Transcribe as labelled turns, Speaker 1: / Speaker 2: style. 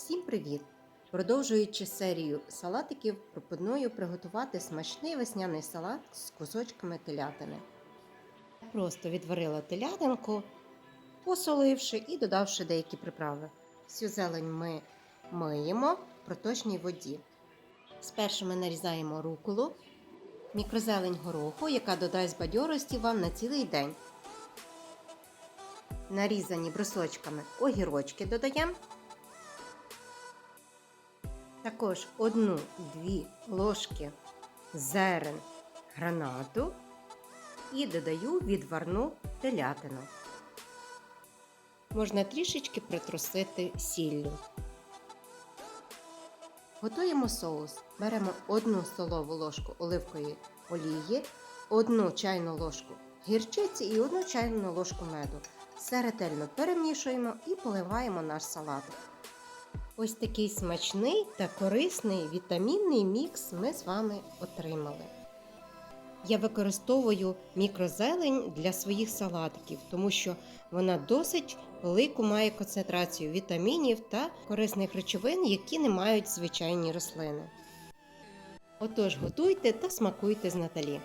Speaker 1: Всім привіт! Продовжуючи серію салатиків, пропоную приготувати смачний весняний салат з кусочками телятини. Просто відварила телятинку, посоливши і додавши деякі приправи. Всю зелень ми миємо в проточній воді. Спершу ми нарізаємо руколу, мікрозелень гороху, яка додасть бадьорості вам на цілий день. Нарізані брусочками огірочки додаємо. Також 1-2 ложки зерен гранату і додаю відварну телятину. Можна трішечки притрусити сіллю. Готуємо соус. Беремо 1 столову ложку оливкової олії, 1 чайну ложку гірчиці і 1 чайну ложку меду. Все ретельно перемішуємо і поливаємо наш салатик. Ось такий смачний та корисний вітамінний мікс ми з вами отримали. Я використовую мікрозелень для своїх салатиків, тому що вона досить велику має концентрацію вітамінів та корисних речовин, які не мають звичайні рослини. Отож, готуйте та смакуйте з Наталі.